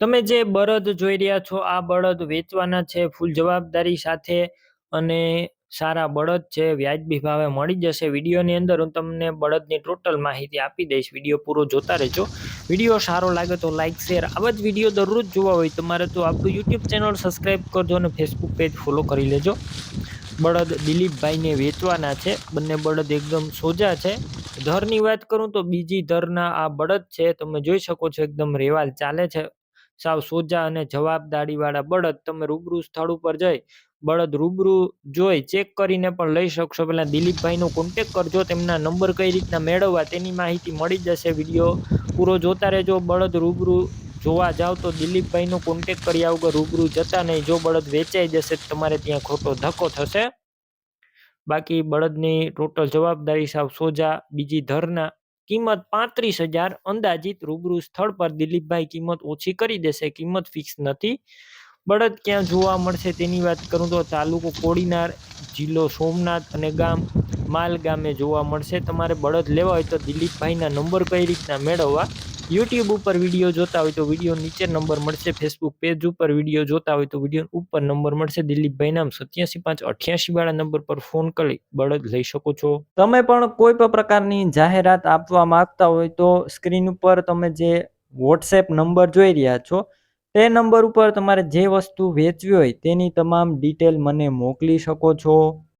તમે જે બળદ જોઈ રહ્યા છો, આ બળદ વેચવાના છે, ફૂલ જવાબદારી સાથે અને સારા બળદ છે, વ્યાજબી ભાવે મળી જશે. વિડીયોની અંદર હું તમને બળદની ટોટલ માહિતી આપી દઈશ. વીડિયો પૂરો જોતા રહેજો. વીડિયો સારો લાગે તો લાઇક શેર આવા જ વીડિયો દરરોજ જોવા હોય તમારે તો આપણું યુટ્યુબ ચેનલ સબસ્ક્રાઈબ કરજો અને ફેસબુક પેજ ફોલો કરી લેજો. બળદ દિલીપભાઈને વેચવાના છે. બંને બળદ એકદમ સોજા છે. ધરની વાત કરું તો બીજી ધરના આ બળદ છે. તમે જોઈ શકો છો એકદમ રેવાલ ચાલે છે. સાવ સોજા અને જવાબદારીવાળા બળદ તમે રૂબરૂ સ્થળ ઉપર જઈ, બળદ રૂબરૂ જોઈ ચેક કરીને પણ લઈ શકશો. પહેલાં દિલીપભાઈનો કોન્ટેક કરજો, તેમના નંબર કઈ રીતના મેળવવા તેની માહિતી મળી જશે. વીડિયો પૂરો જોતા રહેજો. બળદ રૂબરૂ જોવા જાઓ તો દિલીપભાઈનો કોન્ટેક કર્યા વગર રૂબરૂ જતા નહીં. જો બળદ વેચાઈ જશે તમારે ત્યાં ખોટો ધક્કો થશે. બાકી બળદની ટોટલ જવાબદારી સાવ સોજા, બીજી ધરના કિંમત પાંત્રીસ હજાર, અંદાજિત રૂબરૂ સ્થળ પર દિલીપભાઈ કિંમત ઓછી કરી દેશે, કિંમત ફિક્સ નથી. બળદ ક્યાં જોવા મળશે તેની વાત કરું તો તાલુકો કોડીનાર, જિલ્લો સોમનાથ અને ગામ માલ ગામે જોવા મળશે. તમારે બળદ લેવા હોય તો દિલીપભાઈના નંબર કઈ રીતના મેળવવા? યુટ્યુબ ઉપર વીડિયો જોતા હોય તો વીડિયો નીચે નંબર મળશે. ફેસબુક પેજ ઉપર વીડિયો જોતા હોય તો વીડિયો ઉપર નંબર મળશે. દિલીપભાઈ નામ સત્યાસી પાંચ અઠ્યાસી વાળા નંબર પર ફોન કરી બળદ લઈ શકો છો. તમે પણ કોઈ પણ પ્રકારની જાહેરાત આપવા માંગતા હોય તો સ્ક્રીન ઉપર તમે જે વોટ્સએપ નંબર જોઈ રહ્યા છો, તે નંબર ઉપર તમારે જે વસ્તુ વેચવી હોય તેની તમામ ડિટેલ મને મોકલી શકો છો.